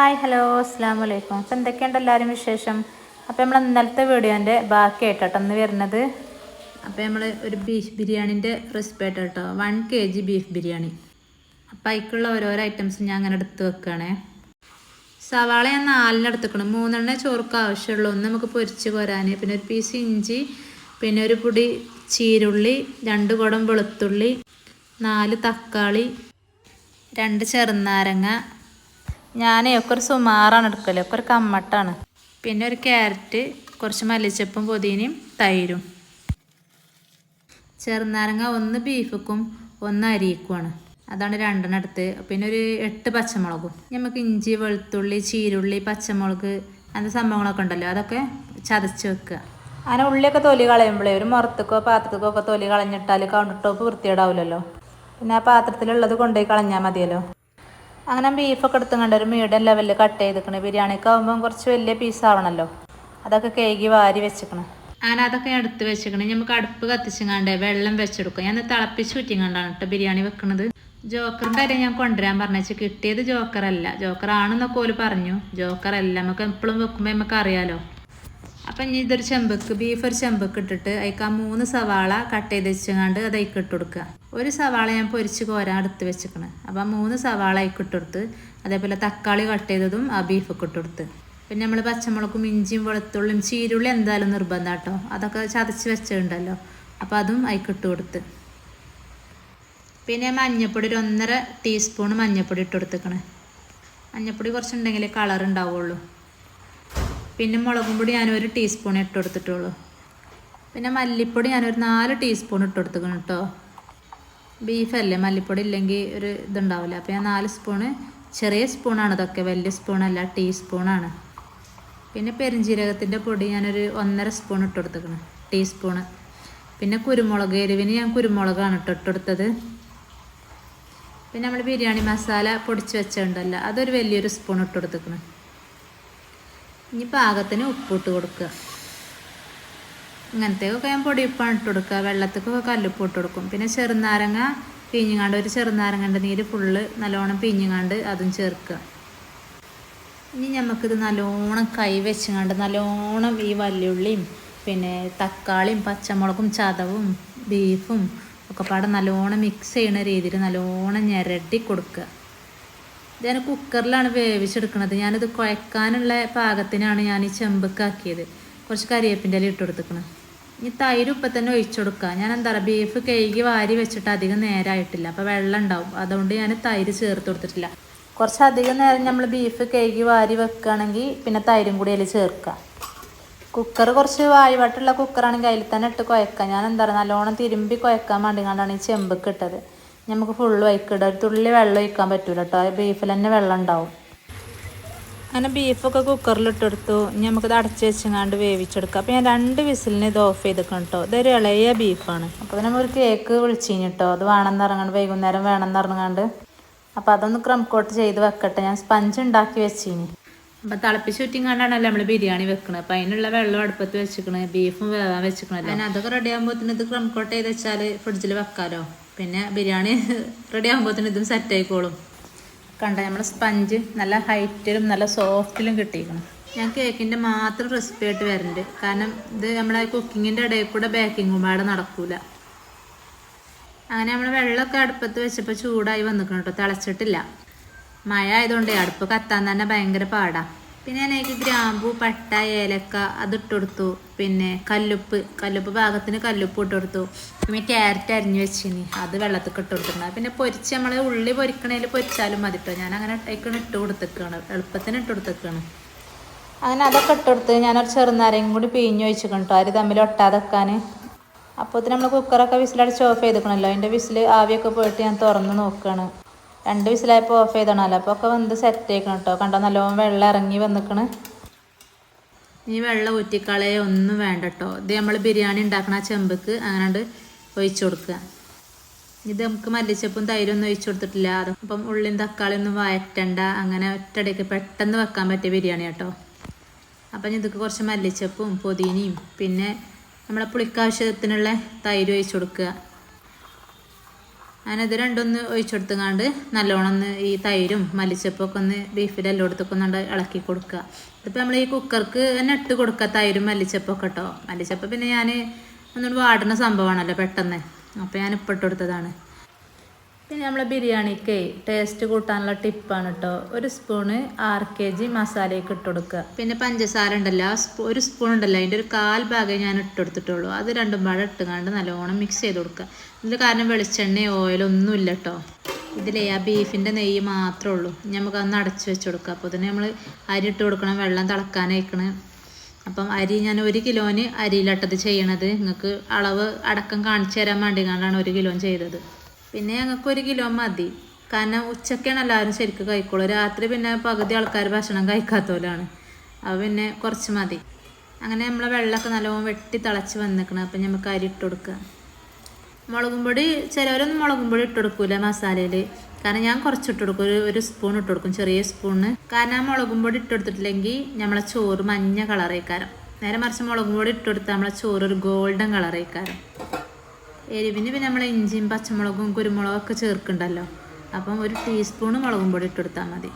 Hi hello അസ്സാം വലൈക്കും അപ്പം എന്തൊക്കെയുണ്ട് എല്ലാവരും വിശേഷം? അപ്പോൾ നമ്മൾ ഇന്നലത്തെ വീഡിയോന്റെ ബാക്കി ആയിട്ടോട്ടൊന്ന് വരുന്നത്. അപ്പോൾ നമ്മൾ ഒരു ബീഫ് ബിരിയാണിന്റെ റെസിപ്പി ആയിട്ട് കേട്ടോ one K G beef biryani. അപ്പോൾ അതിക്കുള്ള ഓരോരോ ഐറ്റംസ് ഞാൻ അങ്ങനെ എടുത്ത് വെക്കുകയാണേ സവാള ഞാൻ നാലിന് എടുത്തുക്കണം മൂന്നെണ്ണ ചോർക്ക് ആവശ്യമുള്ളൂ. ഒന്ന് നമുക്ക് പൊരിച്ച് കോരാൻ പിന്നെ ഒരു പീസ് ഇഞ്ചി പിന്നെ ഒരു പൊടി ചീരുള്ളി രണ്ട് കുടം വെളുത്തുള്ളി നാല് തക്കാളി രണ്ട് ചെറുനാരങ്ങ ഞാനേ ഒക്കെ ഒരു സുമാറാണ് എടുക്കൽ. ഒക്കെ ഒരു കമ്മട്ടാണ്. പിന്നെ ഒരു ക്യാരറ്റ് കുറച്ച് മല്ലിച്ചപ്പും പുതിനയും തൈരും. ചെറുനാരങ്ങ ഒന്ന് ബീഫുക്കും ഒന്ന് അരിക്കുമാണ് അതാണ് രണ്ടെണ്ണം എടുത്ത്. പിന്നെ ഒരു എട്ട് പച്ചമുളകും. നമുക്ക് ഇഞ്ചി വെളുത്തുള്ളി ചീരുള്ളി പച്ചമുളക് അങ്ങനത്തെ സംഭവങ്ങളൊക്കെ ഉണ്ടല്ലോ. അതൊക്കെ ചതച്ച് വെക്കുക. അങ്ങനെ ഉള്ളിയൊക്കെ തൊലി കളയുമ്പോഴേ ഒരു മുറത്തേക്കോ പാത്രത്തേക്കോ ഒക്കെ തൊലി കളഞ്ഞിട്ടാൽ കൗണ്ടർ ടോപ്പ് വൃത്തിയിടാവില്ലല്ലോ പിന്നെ ആ പാത്രത്തിലുള്ളത് കൊണ്ടുപോയി കളഞ്ഞാൽ മതിയല്ലോ. അങ്ങനെ ബീഫൊക്കെ എടുത്തുകൊണ്ട് ഒരു മീഡിയം ലെവലിൽ കട്ട് ചെയ്തിക്കണ്. ബിരിയാണിക്ക് ആകുമ്പം കുറച്ച് വലിയ പീസ് ആവണല്ലോ. അതൊക്കെ കേകി വാരി വെച്ചിക്കണം. അങ്ങനെ അതൊക്കെ എടുത്ത് വെച്ചിക്കണ്. നമുക്ക് അടുപ്പ് കത്തിച്ചങ്ങാണ്ട് വെള്ളം വെച്ചെടുക്കും. ഞാൻ തിളപ്പിച്ച് ഊറ്റിങ്ങാണ്ടാണ് കേട്ടോ ബിരിയാണി വെക്കണത്. ജോക്കറിന്റെ കാര്യം ഞാൻ കൊണ്ടുവരാൻ പറഞ്ഞു കിട്ടിയത് ജോക്കറല്ല. ജോക്കറാണെന്നൊക്കെ ഓൽ പറഞ്ഞു. ജോക്കറല്ല. നമുക്ക് എപ്പോഴും വെക്കുമ്പോൾ നമുക്ക് അറിയാലോ. അപ്പം ഇനി ഇതൊരു ചെമ്പക്ക് ബീഫ് ഒരു ചെമ്പക്ക് ഇട്ടിട്ട് അതിക്ക് ആ മൂന്ന് സവാള കട്ട് ചെയ്ത് വെച്ചങ്ങാണ്ട് അത് അതിക്ക് ഇട്ട് കൊടുക്കുക. ഒരു സവാള ഞാൻ പൊരിച്ച് കോരാൻ എടുത്ത് വെച്ചിക്കണ്. അപ്പം മൂന്ന് സവാള അതിക്ക് ഇട്ട് കൊടുത്ത് അതേപോലെ തക്കാളി കട്ട് ചെയ്തതും ആ ബീഫൊക്കെ ഇട്ട് കൊടുത്ത്. പിന്നെ നമ്മൾ പച്ചമുളകും ഇഞ്ചിയും വെളുത്തുള്ളിയും ചീരുള്ളി എന്തായാലും നിർബന്ധം കേട്ടോ അതൊക്കെ ചതച്ച് വെച്ചിട്ടുണ്ടല്ലോ അപ്പോൾ അതും അതിക്ക് ഇട്ട് കൊടുത്ത്. പിന്നെ മഞ്ഞപ്പൊടി ഒരു ഒന്നര ടീസ്പൂൺ മഞ്ഞപ്പൊടി ഇട്ട് കൊടുത്തേക്കണേ. മഞ്ഞപ്പൊടി കുറച്ചുണ്ടെങ്കിൽ കളർ ഉണ്ടാവുള്ളൂ. പിന്നെ മുളകും പൊടി ഞാനൊരു ടീസ്പൂൺ ഇട്ട് കൊടുത്തിട്ടുള്ളൂ. പിന്നെ മല്ലിപ്പൊടി ഞാനൊരു നാല് ടീസ്പൂൺ ഇട്ട് കൊടുത്തിക്കണം കേട്ടോ ബീഫല്ലേ മല്ലിപ്പൊടി ഇല്ലെങ്കിൽ ഒരു ഇതുണ്ടാവില്ല. അപ്പോൾ ഞാൻ നാല് സ്പൂണ് ചെറിയ സ്പൂണാണ് ഇതൊക്കെ വലിയ സ്പൂണല്ല ടീസ്പൂണാണ് പിന്നെ പെരിഞ്ജീരകത്തിന്റെ പൊടി ഞാനൊരു ഒന്നര സ്പൂൺ ഇട്ട് കൊടുത്തിക്കണം ടീസ്പൂണ് പിന്നെ കുരുമുളക് എരിവിന് ഞാൻ കുരുമുളകാണ് ഇട്ട് ഇട്ടെടുത്തത് പിന്നെ നമ്മൾ ബിരിയാണി മസാല പൊടിച്ച് വെച്ചിട്ടുണ്ടല്ലോ അതൊരു വലിയൊരു സ്പൂൺ ഇട്ട് കൊടുത്തേക്കണം ഇനി പാകത്തിന് ഉപ്പിട്ട് കൊടുക്കുക. ഇങ്ങനത്തേക്കൊക്കെ ഞാൻ പൊടിയുപ്പാണ് ഇട്ട് കൊടുക്കുക. വെള്ളത്തേക്കൊക്കെ കല്ലുപ്പ് ഇട്ട് കൊടുക്കും. പിന്നെ ചെറുനാരങ്ങ പിഞ്ഞുങ്ങാണ്ട് ഒരു ചെറുനാരങ്ങന്റെ നീര് ഫുള്ള് നല്ലോണം പിഞ്ഞുങ്ങാണ്ട് അതും ചേർക്കുക. ഇനി നമുക്കിത് നല്ലോണം കൈ വെച്ചുങ്ങാണ്ട് നല്ലോണം ഈ വല്യുള്ളിയും പിന്നെ തക്കാളിയും പച്ചമുളകും ചതവും ബീഫും ഒക്കെ പാടെ നല്ലോണം മിക്സ് ചെയ്യുന്ന രീതിയിൽ നല്ലോണം ഞെരട്ടി കൊടുക്കുക. ഞാൻ കുക്കറിലാണ് വേവിച്ചെടുക്കുന്നത് ഞാനിത് കുഴക്കാനുള്ള പാകത്തിനാണ് ഞാൻ ഈ ചെമ്പക്കാക്കിയത്. കുറച്ച് കരിയേപ്പിന്റെ ഇല ഇട്ട് കൊടുത്തേക്കണം ഇനി തൈര് ഇപ്പം തന്നെ ഒഴിച്ചു കൊടുക്കുക ഞാൻ എന്താ പറയുക ബീഫ് കഴുകി വാരി വെച്ചിട്ട് അധികം നേരമായിട്ടില്ല അപ്പോൾ വെള്ളം ഉണ്ടാവും. അതുകൊണ്ട് ഞാൻ തൈര് ചേർത്ത് കൊടുത്തിട്ടില്ല. കുറച്ച് അധികം നേരം നമ്മൾ ബീഫ് കഴുകി വാരി വെക്കുകയാണെങ്കിൽ പിന്നെ തൈരും കൂടി അതിൽ ചേർക്കുക. കുക്കർ കുറച്ച് വായുവാട്ടുള്ള കുക്കറാണെങ്കിൽ അതിൽ തന്നെ ഇട്ട് കുഴക്കാം ഞാൻ എന്താ പറയുക നല്ലോണം തിരുമ്പി കുഴക്കാൻ വേണ്ടി കൊണ്ടാണ് ഈ ചെമ്പ് ഇട്ടത്. നമുക്ക് ഫുൾ വൈക്ക് ഒരു തുള്ളി വെള്ളം ഒഴിക്കാൻ പറ്റൂല കേട്ടോ ബീഫിൽ തന്നെ വെള്ളം ഉണ്ടാവും. അങ്ങനെ ബീഫൊക്കെ കുക്കറിൽ ഇട്ടെടുത്തു. ഇനി നമുക്കിത് അടച്ച് വെച്ചങ്ങാണ്ട് വേവിച്ചെടുക്കാം. അപ്പോൾ ഞാൻ രണ്ട് വിസിലിന് ഇത് ഓഫ് ചെയ്തിക്കണം കേട്ടോ ഇതൊരു ഇളയ ബീഫാണ് അപ്പോൾ നമ്മൾ ഒരു കേക്ക് വിളിച്ചു കേട്ടോ അത് വേണമെന്ന് ഇറങ്ങാണ്ട് വൈകുന്നേരം വേണമെന്ന് ഇറങ്ങാണ്ട് അപ്പോൾ അതൊന്ന് ക്രം കോട്ട് ചെയ്ത് വെക്കട്ടെ. ഞാൻ സ്പഞ്ച് ഉണ്ടാക്കി വെച്ചിനി. അപ്പം തിളപ്പിച്ച് ചുറ്റിങ്ങാണ്ടാണല്ലോ നമ്മൾ ബിരിയാണി വെക്കണത് അപ്പം അതിനുള്ള വെള്ളം അടുപ്പത്ത് വെച്ചിക്കണേ. ബീഫും വേവാൻ വെച്ചിക്കണല്ലോ. അതൊക്കെ റെഡി ആകുമ്പോഴത്തേന് ഇത് ക്രം കോട്ട് ചെയ്ത് വെച്ചാൽ ഫ്രിഡ്ജിൽ വെക്കാമല്ലോ പിന്നെ ബിരിയാണി റെഡി ആകുമ്പോഴത്തേനും ഇതും സെറ്റ് ആയിക്കോളും. കണ്ട നമ്മൾ സ്പഞ്ച് നല്ല ഹൈറ്റിലും നല്ല സോഫ്റ്റിലും കിട്ടിയിരിക്കണം. ഞാൻ കേക്കിന്റെ മാത്രം റെസിപ്പി ആയിട്ട് വരുന്നുണ്ട് കാരണം ഇത് നമ്മളെ കുക്കിങ്ങിന്റെ ഇടയിൽ കൂടെ ബേക്കിംഗ് പാടെ നടക്കൂല. അങ്ങനെ നമ്മൾ വെള്ളമൊക്കെ അടുപ്പത്ത് വെച്ചപ്പോൾ ചൂടായി വന്നിക്കണം കേട്ടോ തിളച്ചിട്ടില്ല. മഴ ആയതുകൊണ്ട് അടുപ്പ് കത്താൻ തന്നെ ഭയങ്കര പാടാ. പിന്നെ ഞാൻ ഗ്രാമ്പു പട്ട ഏലക്ക അത് ഇട്ട് കൊടുത്തു പിന്നെ കല്ലുപ്പ് കല്ലുപ്പ് പാകത്തിന് കല്ലുപ്പ് ഇട്ട് കൊടുത്തു പിന്നെ ക്യാരറ്റ് അരിഞ്ഞു വെച്ചിനി അത് വെള്ളത്തിൽ ഇട്ട് കൊടുത്തിട്ടുണ്ട് പിന്നെ പൊരിച്ച് നമ്മൾ ഉള്ളി പൊരിക്കണേൽ പൊരിച്ചാലും മതി കേട്ടോ ഞാൻ അങ്ങനെ ഇട്ടേക്കാണ് ഇട്ട് കൊടുത്തേക്കാണ്. എളുപ്പത്തിന് ഇട്ട് കൊടുത്തേക്കാണ്. അങ്ങനെ അതൊക്കെ ഇട്ട് കൊടുത്ത് ഞാനൊരു ചെറുനാരയും കൂടി പിഴിഞ്ഞ് വെച്ചിക്കണം കേട്ടോ അരി തമ്മിൽ ഒട്ടാതെ വെക്കാൻ അപ്പോൾ നമ്മൾ കുക്കറൊക്കെ വിസിലടിച്ച് ഓഫ് ചെയ്തിക്കണല്ലോ. അതിന്റെ വിസിൽ ആവിയൊക്കെ പോയിട്ട് ഞാൻ തുറന്ന് നോക്കുകയാണ് രണ്ട് വിസിലായപ്പോൾ ഓഫ് ചെയ്തണല്ലോ അപ്പോൾ ഒക്കെ വന്ന് സെറ്റ് ആക്കണം കേട്ടോ കണ്ടോ നല്ലോണം വെള്ളം ഇറങ്ങി വന്നിക്കണ്. ഈ വെള്ളം ഊറ്റിക്കളയെ ഒന്നും വേണ്ട കേട്ടോ ഇത് നമ്മൾ ബിരിയാണി ഉണ്ടാക്കണ ചെമ്പക്ക് അങ്ങനെ ഒഴിച്ചു കൊടുക്കുക ഇത് നമുക്ക് മല്ലിച്ചപ്പും തൈരൊന്നും ഒഴിച്ചു കൊടുത്തിട്ടില്ല. അപ്പം ഉള്ളിയും തക്കാളി ഒന്നും വഴറ്റണ്ട അങ്ങനെ ഒറ്റയടിക്ക് പെട്ടെന്ന് വെക്കാൻ പറ്റിയ ബിരിയാണി കേട്ടോ അപ്പം ഇതൊക്കെ കുറച്ച് മല്ലിച്ചപ്പും പുതിനയും പിന്നെ നമ്മളെ പുളിക്കാവശ്യത്തിനുള്ള തൈര് ഒഴിച്ചു കൊടുക്കുക ഇത് രണ്ടൊന്ന് ഒഴിച്ചെടുത്തുകൊണ്ട് നല്ലോണം ഒന്ന് ഈ തൈരും മല്ലിച്ചപ്പൊക്കെ ഒന്ന് ബീഫിൽ എല്ലായിടത്തൊക്കെ ഒന്ന് ഇളക്കി കൊടുക്കുക. ഇതിപ്പോൾ നമ്മൾ ഈ കുക്കർക്ക് തന്നെ ഇട്ട് കൊടുക്കുക തൈരും മല്ലിച്ചപ്പൊക്കെ കേട്ടോ മല്ലിച്ചപ്പ് പിന്നെ ഞാൻ ഒന്നുകൂടി വാടുന്ന സംഭവമാണല്ലോ പെട്ടെന്ന്. അപ്പോൾ ഞാൻ ഇപ്പം ഇട്ട് കൊടുത്തതാണ്. പിന്നെ നമ്മളെ ബിരിയാണിക്ക് ടേസ്റ്റ് കൂട്ടാനുള്ള ടിപ്പാണ് കേട്ടോ ഒരു സ്പൂണ് ആറ് കെ ജി മസാലയൊക്കെ ഇട്ട് കൊടുക്കുക. പിന്നെ പഞ്ചസാര ഉണ്ടല്ലോ ഒരു സ്പൂൺ ഉണ്ടല്ലോ അതിന്റെ ഒരു കാൽ ഭാഗം ഞാൻ ഇട്ട് കൊടുത്തിട്ടുള്ളൂ. അത് രണ്ടും പാടെ ഇട്ടുകൊണ്ട് നല്ലോണം മിക്സ് ചെയ്ത് കൊടുക്കുക. ഇതിൽ കാരണം വെളിച്ചെണ്ണയോ ഓയിലൊന്നും ഒന്നുമില്ല കേട്ടോ ഇതിലേ ആ ബീഫിന്റെ നെയ്യ് മാത്രമേ ഉള്ളൂ. നമുക്ക് അന്ന് അടച്ചു വെച്ച് കൊടുക്കുക. അപ്പോൾ തന്നെ നമ്മൾ അരി ഇട്ട് കൊടുക്കണം വെള്ളം തിളക്കാനയക്കണ്. അപ്പം അരി ഞാൻ ഒരു കിലോന് അരിയിലട്ടത് ചെയ്യണത്. നിങ്ങൾക്ക് അളവ് അടക്കം കാണിച്ചു തരാൻ വേണ്ടി കണ്ടാണ് ഒരു കിലോ ചെയ്തത്. പിന്നെ ഞങ്ങൾക്ക് ഒരു കിലോ മതി. കാരണം ഉച്ചക്കാണ് എല്ലാവരും ശരിക്കും കഴിക്കുള്ളൂ. രാത്രി പിന്നെ പകുതി ആൾക്കാർ ഭക്ഷണം കഴിക്കാത്തവരാണ്. അപ്പോൾ പിന്നെ കുറച്ച് മതി. അങ്ങനെ നമ്മളെ വെള്ളമൊക്കെ നല്ലോണം വെട്ടി തിളച്ച് വന്നിക്കണം. അപ്പം നമുക്ക് അരി ഇട്ട് കൊടുക്കുക മുളകും പൊടി ചിലവരൊന്നും മുളകും പൊടി ഇട്ട് കൊടുക്കൂല മസാലയിൽ കാരണം ഞാൻ കുറച്ച് ഇട്ട് കൊടുക്കും. ഒരു ഒരു സ്പൂൺ ഇട്ട് കൊടുക്കും. ചെറിയ സ്പൂണിന് കാരണം ആ മുളകും പൊടി ഇട്ട് കൊടുത്തിട്ടില്ലെങ്കിൽ നമ്മളെ ചോറ് മഞ്ഞ കളറേക്കാരം നേരെ മറിച്ച് മുളകും പൊടി ഇട്ട് കൊടുത്താൽ നമ്മളെ ചോറ് ഒരു ഗോൾഡൻ കളറേക്കാരം എരിവിന് പിന്നെ നമ്മൾ ഇഞ്ചിയും പച്ചമുളകും കുരുമുളകും ഒക്കെ ചേർക്കുന്നുണ്ടല്ലോ. അപ്പം ഒരു ടീസ്പൂണ് മുളകും പൊടി ഇട്ടെടുത്താൽ മതി.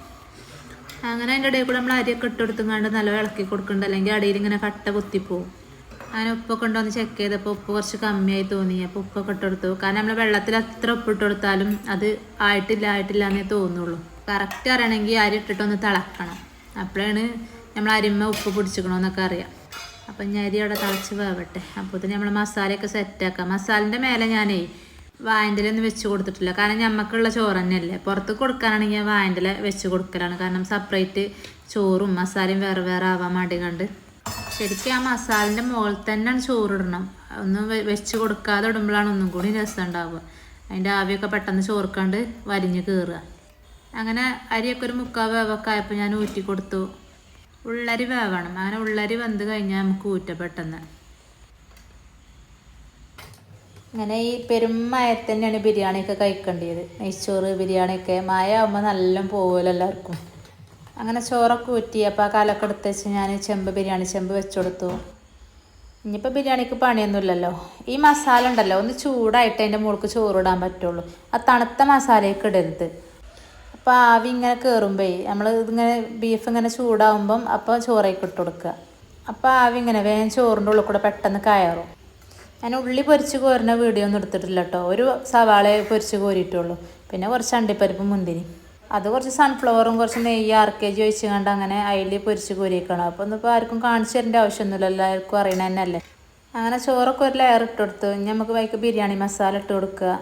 അങ്ങനെ അതിന്റെ ഇടയിൽ കൂടെ നമ്മൾ അരിയൊക്കെ ഇട്ടെടുത്തുകൊണ്ട് നല്ല ഇളക്കി കൊടുക്കുന്നുണ്ട്. അല്ലെങ്കിൽ അടിയിൽ ഇങ്ങനെ കട്ട കുത്തിപ്പോവും അങ്ങനെ ഉപ്പൊക്കെ ഉണ്ടോ എന്ന് ചെക്ക് ചെയ്തപ്പോൾ ഉപ്പ് കുറച്ച് കമ്മിയായി തോന്നി. അപ്പോൾ ഉപ്പൊക്കെ ഇട്ടെടുത്തു കാരണം നമ്മൾ വെള്ളത്തിൽ എത്ര ഉപ്പ് ഇട്ടെടുത്താലും അത് ആയിട്ടില്ല ആയിട്ടില്ല എന്നേ തോന്നുള്ളൂ. കറക്റ്റ് അറിയണമെങ്കിൽ അരി ഇട്ടിട്ടൊന്ന് തിളക്കണം. അപ്പോഴാണ് നമ്മൾ അരിമ ഉപ്പ് പിടിച്ചിക്കണമെന്നൊക്കെ അറിയാം. അപ്പം ഞാൻ അരി അവിടെ തളച്ച് വേവട്ടെ. അപ്പോൾ തന്നെ നമ്മൾ മസാലയൊക്കെ സെറ്റാക്കാം മസാലിന്റെ മേലെ ഞാനേ വായന്റെലൊന്നും വെച്ച് കൊടുത്തിട്ടില്ല. കാരണം ഞമ്മക്കുള്ള ചോറ് തന്നെയല്ലേ. പുറത്ത് കൊടുക്കാനാണെങ്കിൽ ഞാൻ വായന്റെല വെച്ച് കൊടുക്കലാണ്. കാരണം സെപ്പറേറ്റ് ചോറും മസാലയും വേറെ വേറെ ആവാൻ വേണ്ടി കണ്ട് ശരിക്കും ആ മസാലിന്റെ മുകളിൽ തന്നെയാണ് ചോറിടണം ഒന്നും വെച്ച് കൊടുക്കാതെ ഇടുമ്പോഴാണ് ഒന്നും കൂടി രസം ഉണ്ടാവുക അതിന്റെ ആവിയൊക്കെ പെട്ടെന്ന് ചോർക്കാണ്ട് വരിഞ്ഞ് കയറുക അങ്ങനെ അരിയൊക്കെ ഒരു മുക്കാൽ വേവൊക്കെ ആയപ്പോൾ ഞാൻ ഊറ്റി കൊടുത്തു. ഉള്ളരി വേവണം. അങ്ങനെ ഉള്ളരി വെന്ത് കഴിഞ്ഞാൽ നമുക്ക് ഊറ്റ പെട്ടെന്ന്. അങ്ങനെ ഈ പെരുമയത്ത് തന്നെയാണ് ബിരിയാണിയൊക്കെ കഴിക്കേണ്ടത് നെയ്ച്ചോറ് ബിരിയാണിയൊക്കെ. മഴ ആകുമ്പോൾ നല്ല പോകുമല്ലോ എല്ലാവർക്കും. അങ്ങനെ ചോറൊക്കെ ഊറ്റി. അപ്പോൾ ആ കാലൊക്കെ എടുത്ത് വെച്ച് ഞാൻ ചെമ്പ് ബിരിയാണി ചെമ്പ് വെച്ച് ഇനിയിപ്പോൾ ബിരിയാണിക്ക് പണിയൊന്നുമില്ലല്ലോ. ഈ മസാല ഉണ്ടല്ലോ ഒന്ന് ചൂടായിട്ട് അതിന്റെ മുകൾക്ക് ചോറിടാൻ പറ്റുള്ളൂ. ആ തണുത്ത മസാലയൊക്കെ ഇടരുത്. അപ്പോൾ ആവി ഇങ്ങനെ കയറുമ്പേ നമ്മൾ ഇതിങ്ങനെ ബീഫ് ഇങ്ങനെ ചൂടാവുമ്പം അപ്പോൾ ചോറേക്ക് ഇട്ട് കൊടുക്കുക. അപ്പോൾ ആവി ഇങ്ങനെ വേഗം ചോറിന്റെ ഉള്ളിൽ കൂടെ പെട്ടെന്ന് കയറും. ഞാൻ ഉള്ളി പൊരിച്ച് കോരുന്ന വീഡിയോ ഒന്നും എടുത്തിട്ടില്ല കേട്ടോ ഒരു സവാള പൊരിച്ച് കോരിയിട്ടുള്ളൂ. പിന്നെ കുറച്ച് അണ്ടിപ്പരിപ്പ് മുന്തിരി. അത് കുറച്ച് സൺഫ്ലവറും കുറച്ച് നെയ്യ് ആർ കെ ജി ഒഴിച്ച് കണ്ട് അങ്ങനെ അതിൽ പൊരിച്ച് കോരിക്കണം അപ്പോൾ ഒന്നും ഇപ്പോൾ ആർക്കും കാണിച്ചു തരേണ്ട ആവശ്യമൊന്നുമില്ല. എല്ലാവർക്കും അറിയണ തന്നെയല്ലേ അങ്ങനെ ചോറൊക്കെ ഒരു ലെയർ ഇട്ട് ഇനി നമുക്ക് വൈക്ക് ബിരിയാണി മസാല ഇട്ട് കൊടുക്കുക.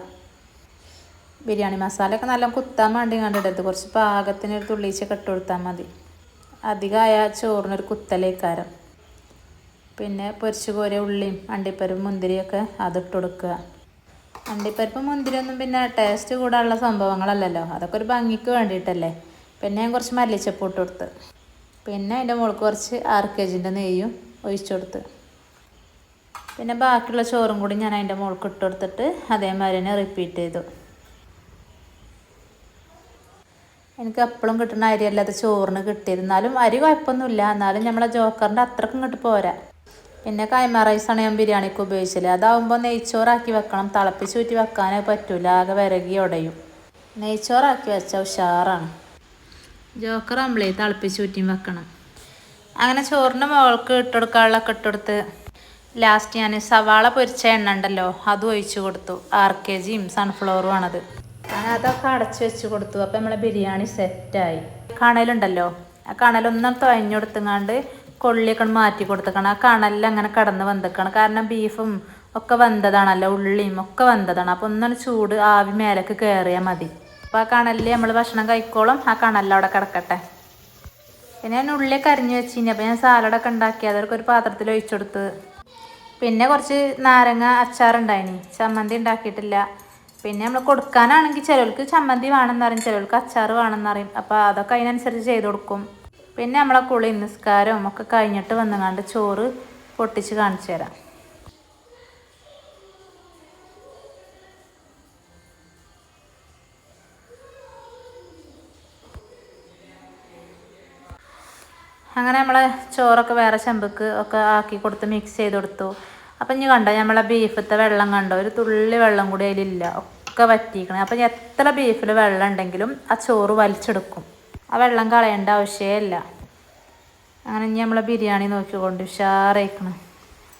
ബിരിയാണി മസാലയൊക്കെ നല്ല കുത്താൻ വേണ്ടി കണ്ടിടരുത് കുറച്ച് പാകത്തിന് ഒരു തുള്ളീച്ചൊക്കെ ഇട്ട് കൊടുത്താൽ മതി. അധികമായ ചോറിനൊരു കുത്തലേക്കാരം. പിന്നെ പൊരിച്ച് കോരിയ ഉള്ളിയും അണ്ടിപ്പരിപ്പും മുന്തിരിയൊക്കെ അതിട്ട് കൊടുക്കുക. അണ്ടിപ്പരിപ്പും മുന്തിരിയൊന്നും പിന്നെ ടേസ്റ്റ് കൂടാനുള്ള സംഭവങ്ങളല്ലല്ലോ. അതൊക്കെ ഒരു ഭംഗിക്ക് വേണ്ടിയിട്ടല്ലേ. പിന്നെ ഞാൻ കുറച്ച് മല്ലിച്ചപ്പ് ഇട്ട് കൊടുത്ത്. പിന്നെ അതിന്റെ മുകളിൽ കുറച്ച് ആറ് കെ ജിന്റെ നെയ്യും ഒഴിച്ചു കൊടുത്ത്. പിന്നെ ബാക്കിയുള്ള ചോറും കൂടി ഞാൻ അതിന്റെ മുകൾക്ക് ഇട്ട് കൊടുത്തിട്ട് അതേമാതിരി തന്നെ റിപ്പീറ്റ് ചെയ്തു. എനിക്ക് എപ്പോഴും കിട്ടുന്ന അരി അല്ലാതെ ചോറിന് കിട്ടിയിരുന്നാലും അരി കുഴപ്പമൊന്നുമില്ല. എന്നാലും നമ്മളെ ജോക്കറിന്റെ അത്രക്കും ഇങ്ങോട്ട് പോരാ. പിന്നെ കൈമ റൈസാണ് ഞാൻ ബിരിയാണിക്ക് ഉപയോഗിച്ചത് അതാവുമ്പോൾ നെയ്ച്ചോറാക്കി വെക്കണം. തിളപ്പിച്ച് വെക്കാനേ പറ്റൂല. ആകെ വിരകി ഉടയും നെയ്ച്ചോറാക്കി വെച്ചാൽ ഉഷാറാണ്. ജോക്കർ ആകുമ്പോഴേ തിളപ്പിച്ച് വെക്കണം. അങ്ങനെ ചോറിന്റെ മോൾക്ക് ഇട്ടുകൊടുക്കാനുള്ളൊക്കെ ഇട്ടെടുത്ത് ലാസ്റ്റ് ഞാൻ സവാള പൊരിച്ച എണ്ണ ഉണ്ടല്ലോ അതും ഒഴിച്ചു കൊടുത്തു. ആർ കെ ജിയും സൺഫ്ലവറും ആണത്. അങ്ങനെ അതൊക്കെ അടച്ചു വെച്ച് കൊടുത്തു. അപ്പം നമ്മളെ ബിരിയാണി സെറ്റായി. കണലുണ്ടല്ലോ. ആ കണലൊന്നും തുഴഞ്ഞെടുത്തുങ്ങാണ്ട് കൊള്ളിയൊക്കെ മാറ്റി കൊടുത്തേക്കണം. ആ കണലിൽ അങ്ങനെ കടന്ന് വന്നിക്കണം. കാരണം ബീഫും ഒക്കെ വന്നതാണല്ലോ ഉള്ളിയും ഒക്കെ വന്നതാണ്. അപ്പോൾ ഒന്നാണ് ചൂട് ആവി മേലേക്ക് കയറിയാൽ മതി. അപ്പോൾ ആ കണലിൽ നമ്മൾ ഭക്ഷണം കഴിക്കോളും. ആ കണലിൽ അവിടെ കിടക്കട്ടെ. പിന്നെ ഞാൻ ഉള്ളിയൊക്കെ വെച്ച് വെച്ചിനി. അപ്പോൾ ഞാൻ സാലഡൊക്കെ ഉണ്ടാക്കി. അതൊക്കെ ഒരു പാത്രത്തിൽ ഒഴിച്ചു കൊടുത്ത്. പിന്നെ കുറച്ച് നാരങ്ങ അച്ചാറുണ്ടായിനി. ചമ്മന്തി ഉണ്ടാക്കിയിട്ടില്ല. പിന്നെ നമ്മൾ കൊടുക്കാനാണെങ്കിൽ ചിലർക്ക് ചമ്മന്തി വേണമെന്ന് പറയും ചിലർക്ക് അച്ചാർ വേണമെന്ന് അപ്പോൾ അതൊക്കെ അതിനനുസരിച്ച് ചെയ്ത് കൊടുക്കും. പിന്നെ നമ്മളെ കുളി നിസ്കാരവും ഒക്കെ കഴിഞ്ഞിട്ട് വന്നുകൊണ്ട് ചോറ് പൊട്ടിച്ച് കാണിച്ചു തരാം. അങ്ങനെ നമ്മളെ ചോറൊക്കെ വേറെ ചെമ്പക്ക് ഒക്കെ ആക്കി കൊടുത്ത് മിക്സ് ചെയ്ത് കൊടുത്തു. അപ്പം ഇനി കണ്ടോ നമ്മളെ ബീഫത്തെ വെള്ളം കണ്ടോ? ഒരു തുള്ളി വെള്ളം കൂടി അതിലില്ല. ഒക്കെ വറ്റിക്കണം. അപ്പം എത്ര ബീഫിൽ വെള്ളം ഉണ്ടെങ്കിലും ആ ചോറ് വലിച്ചെടുക്കും. ആ വെള്ളം കളയേണ്ട ആവശ്യമേ അങ്ങനെ ഇനി നമ്മളെ ബിരിയാണി നോക്കിക്കൊണ്ട് ഉഷാറായിക്കണം.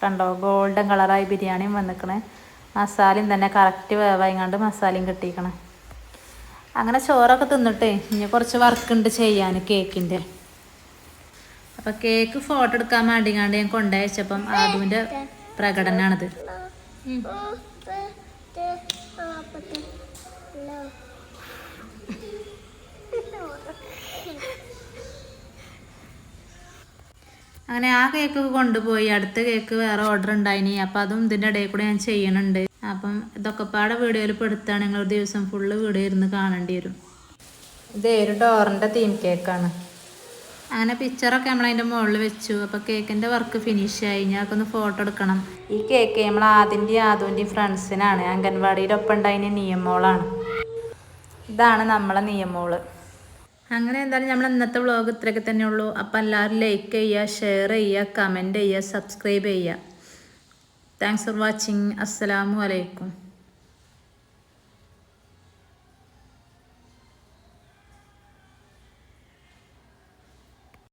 കണ്ടോ? ഗോൾഡൻ കളറായി ബിരിയാണിയും വന്നിക്കണേ. മസാലയും തന്നെ കറക്റ്റ് വേവായിങ്ങാണ്ട് മസാലയും കിട്ടിയിക്കണേ അങ്ങനെ ചോറൊക്കെ തിന്നിട്ടേ ഇനി കുറച്ച് വർക്കുണ്ട് ചെയ്യാൻ കേക്കിന്റെ. അപ്പം കേക്ക് ഫോട്ടോ എടുക്കാൻ വേണ്ടിങ്ങാണ്ട് ഞാൻ കൊണ്ടയച്ചപ്പം ആദുവിന്റെ പ്രകടനമാണിത് ഉം. അങ്ങനെ ആ കേക്ക് കൊണ്ടുപോയി. അടുത്ത കേക്ക് വേറെ ഓർഡർ ഉണ്ടായിനി. അപ്പം അതും ഇതിന്റെ ഇടയിൽ കൂടെ ഞാൻ ചെയ്യണുണ്ട്. അപ്പം ഇതൊക്കെ പാടെ വീഡിയോയിൽ പെടുത്താണ് നിങ്ങൾ ഒരു ദിവസം ഫുള്ള് വീഡിയോ ഇരുന്ന് കാണേണ്ടി വരും. ഇത് ഒരു ഡോറിന്റെ തീം കേക്കാണ് അങ്ങനെ പിക്ചറൊക്കെ നമ്മൾ അതിന്റെ മുകളിൽ വെച്ചു. അപ്പോൾ കേക്കിന്റെ വർക്ക് ഫിനിഷ് ഫിനിഷായി ഞങ്ങൾക്കൊന്ന് ഫോട്ടോ എടുക്കണം. ഈ കേക്ക് നമ്മൾ ആദ്യന്റെയും ആദുവിന്റെയും ഫ്രണ്ട്സിനാണ് അംഗൻവാടിയിലൊപ്പം ഉണ്ടായതിന് നിയമോളാണ്. ഇതാണ് നമ്മളെ നിയമോൾ. അങ്ങനെ എന്തായാലും നമ്മൾ ഇന്നത്തെ വ്ളോഗ് ഇത്രയൊക്കെ തന്നെ ഉള്ളൂ. അപ്പം എല്ലാവരും ലൈക്ക് ചെയ്യുക ഷെയർ ചെയ്യുക കമന്റ് ചെയ്യുക സബ്സ്ക്രൈബ് ചെയ്യുക. താങ്ക്സ് ഫോർ വാച്ചിങ് അസ്സലാമു അലൈക്കും